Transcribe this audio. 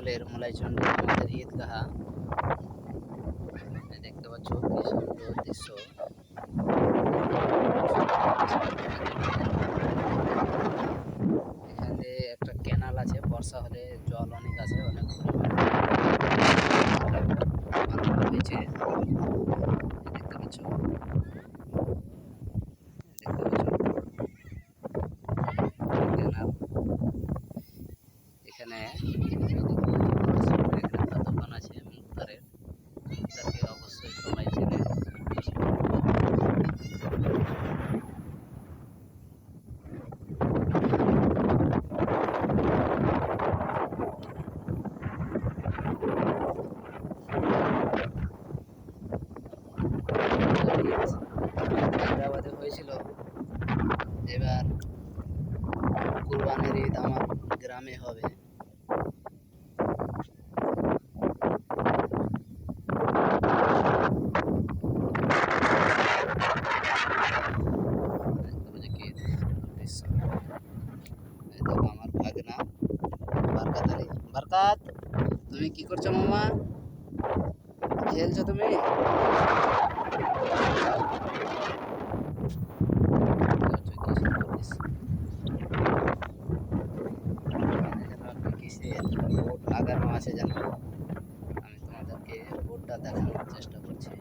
অঞ্চলের মলাইচন্ডী আমাদের ঈদগাহ। দেখতে পাচ্ছ কি সুন্দর দৃশ্য। এখানে একটা ক্যানাল আছে, বর্ষা হলে জল অনেক আছে, অনেক হয়েছে দেখতে এবার কুরবানির ঈদ আমার গ্রামে হবে আমার ভাগনা বারকাত আরে বারকাত তুমি কি করছো মামা খেলছো তুমি বোট লাগানো আছে যেন আমি তোমাদেরকে ভোটটা দেখানোর চেষ্টা করছি।